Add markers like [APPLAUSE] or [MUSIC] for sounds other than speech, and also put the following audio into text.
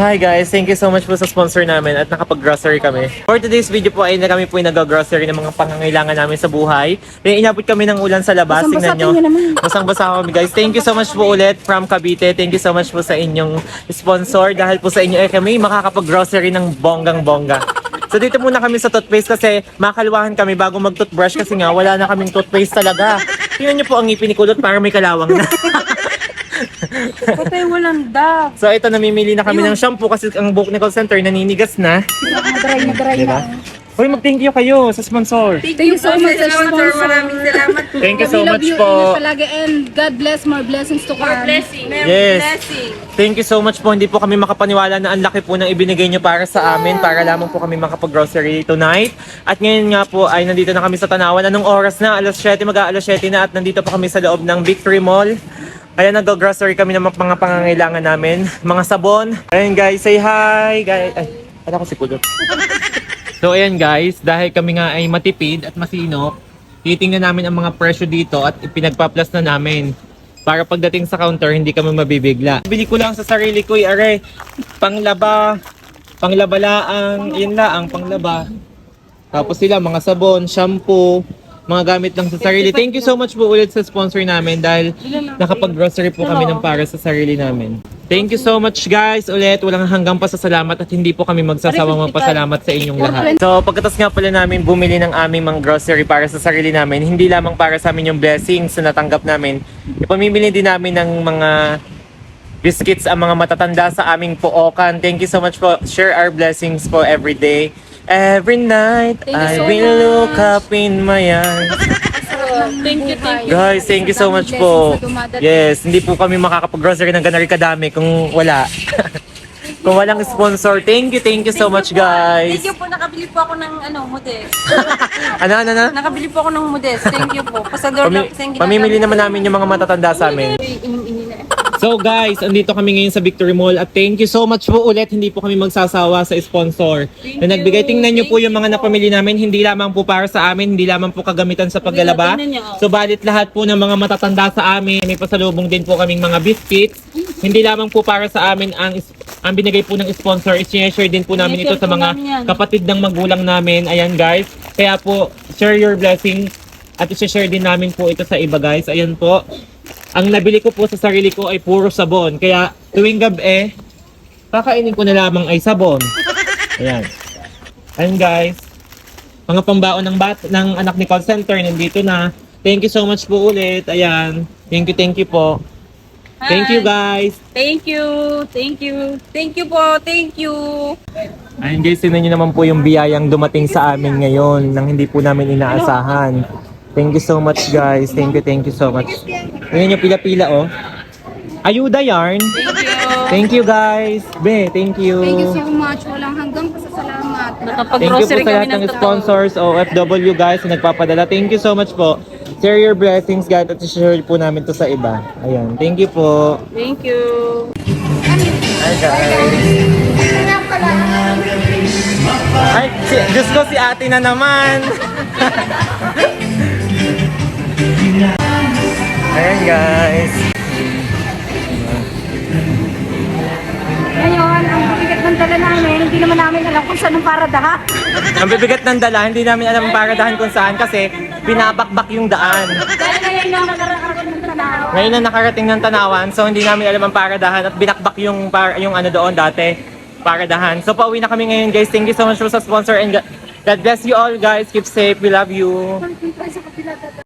Hi guys, thank you so much po sa sponsor namin at nakapag-grocery kami. For today's video po ay na kami po ay nag-grocery ng mga pangangailangan namin sa buhay. Kaya inabot kami ng ulan sa labas. Tingnan nyo. [LAUGHS] Basang-basa kami guys. Thank you so much po ulit from Cavite. Thank you so much po sa inyong sponsor. Dahil po sa inyo ay kami makakapag-grocery ng bonggang-bongga. So dito muna kami sa toothpaste kasi makaluwahan kami bago mag-toothbrush kasi nga wala na kaming toothpaste talaga. Tingnan nyo po ang ngipin ni Kulot para may kalawang na. [LAUGHS] Patay walang dab. So ito namimili na kami ng shampoo kasi ang buhok ni call center naninigas na. Madry na dry Diba? na. Hoy, mag-thank you kayo sa sponsor. Thank you so much sa sponsor. Maraming salamat po. Thank you We so love much you po. ingat palagi and God bless more blessings to come. Blessing. Yes. Blessing. Thank you so much po. Hindi po kami makapaniwala na ang laki po ng ibinigay nyo para sa amin para lamang po kami makapag-grocery tonight. At ngayon nga po ay nandito na kami sa Tanawan. Anong oras na? Alas 7, mag-aalas 7 na at nandito po kami sa loob ng Victory Mall. Kaya nag-grocery kami ng mga pangangailangan namin. Mga sabon. Ayun guys, say hi! Guys. Ay, ano ko si Kulot? So ayan guys, dahil kami nga ay matipid at masinop, titingnan namin ang mga presyo dito at ipinagpa-plus na namin. Para pagdating sa counter, hindi kami mabibigla. Bili ko lang sa sarili ko, are, panglaba, panglabalaang, yun lang, panglaba. Tapos sila, mga sabon, shampoo, mga gamit lang sa sarili. Thank you so much po ulit sa sponsor namin dahil nakapag-grocery po kami ng para sa sarili namin. Thank you so much guys ulit. Walang hanggang pasasalamat at hindi po kami magsasawang magpasalamat sa inyong lahat. So pagkatas nga pala namin bumili ng aming mga grocery para sa sarili namin, hindi lamang para sa amin yung blessings na natanggap namin. Ipamimili din namin ng mga biscuits ang mga matatanda sa aming pookan. Thank you so much po. Share our blessings po every day. Every night, Thank you I so will much. look up in my eyes. [LAUGHS] Thank you, thank you. Guys, thank you so much po. Yes, hindi po kami makakapag-grocery ng ganari kadami kung wala. [LAUGHS] kung walang sponsor. Thank you, thank you so much, guys. Thank you po. Nakabili po ako ng ano, modest. [LAUGHS] Ano, ano, ano? Nakabili po ako ng modest. Thank you po. Pasador lang Pami- kasi ang pamimili naman namin yung mga matatanda sa amin. So guys, andito kami ngayon sa Victory Mall at thank you so much po ulit. Hindi po kami magsasawa sa sponsor na nagbigay. Tingnan nyo po yung mga napamili namin. Hindi lamang po para sa amin, hindi lamang po kagamitan sa paglalaba. So balit lahat po ng mga matatanda sa amin. May pasalubong din po kaming mga biscuits. Hindi lamang po para sa amin ang ang binigay po ng sponsor. I-share din po namin ito sa mga kapatid ng magulang namin. Ayan guys. Kaya po, share your blessings at i-share din namin po ito sa iba guys. Ayan po. Ang nabili ko po sa sarili ko ay puro sabon. Kaya tuwing gabi, kakainin ko na lamang ay sabon. Ayan. Ayan guys. Mga pambaon ng, bat ng anak ni call center nandito na. Thank you so much po ulit. Ayan. Thank you, thank you po. Thank you guys. Thank you. Thank you. Thank you po. Thank you. Ayun guys, tinan nyo naman po yung biyayang dumating sa amin ngayon nang hindi po namin inaasahan. Thank you so much guys. Thank you, thank you so much. Ayan yung pila-pila oh. Ayuda yarn. Thank you. Thank you guys. Be, thank you. Thank you so much. Walang hanggang pasasalamat. Thank you po Nakapag-grocery sa kami lahat ng ng totoo. sponsors, OFW guys na nagpapadala. Thank you so much po. Share your blessings guys at share po namin to sa iba. Ayan. Thank you po. Thank you. Hi guys. Ay, si, Diyos ko si ate na naman. [LAUGHS] Ayan guys. Ngayon, ang bigat ng dala namin, hindi naman namin alam kung saan ang paradahan. Ang bibigat ng dala, hindi namin alam ang paradahan kung saan kasi binabakbak yung daan. Dahil ngayon lang nakarating ng. Ngayon na nakarating ng Tanawan, so hindi namin alam ang paradahan at binakbak yung par yung ano doon dati, paradahan. So pauwi na kami ngayon guys. Thank you so much po sa sponsor and God bless you all guys. Keep safe. We love you.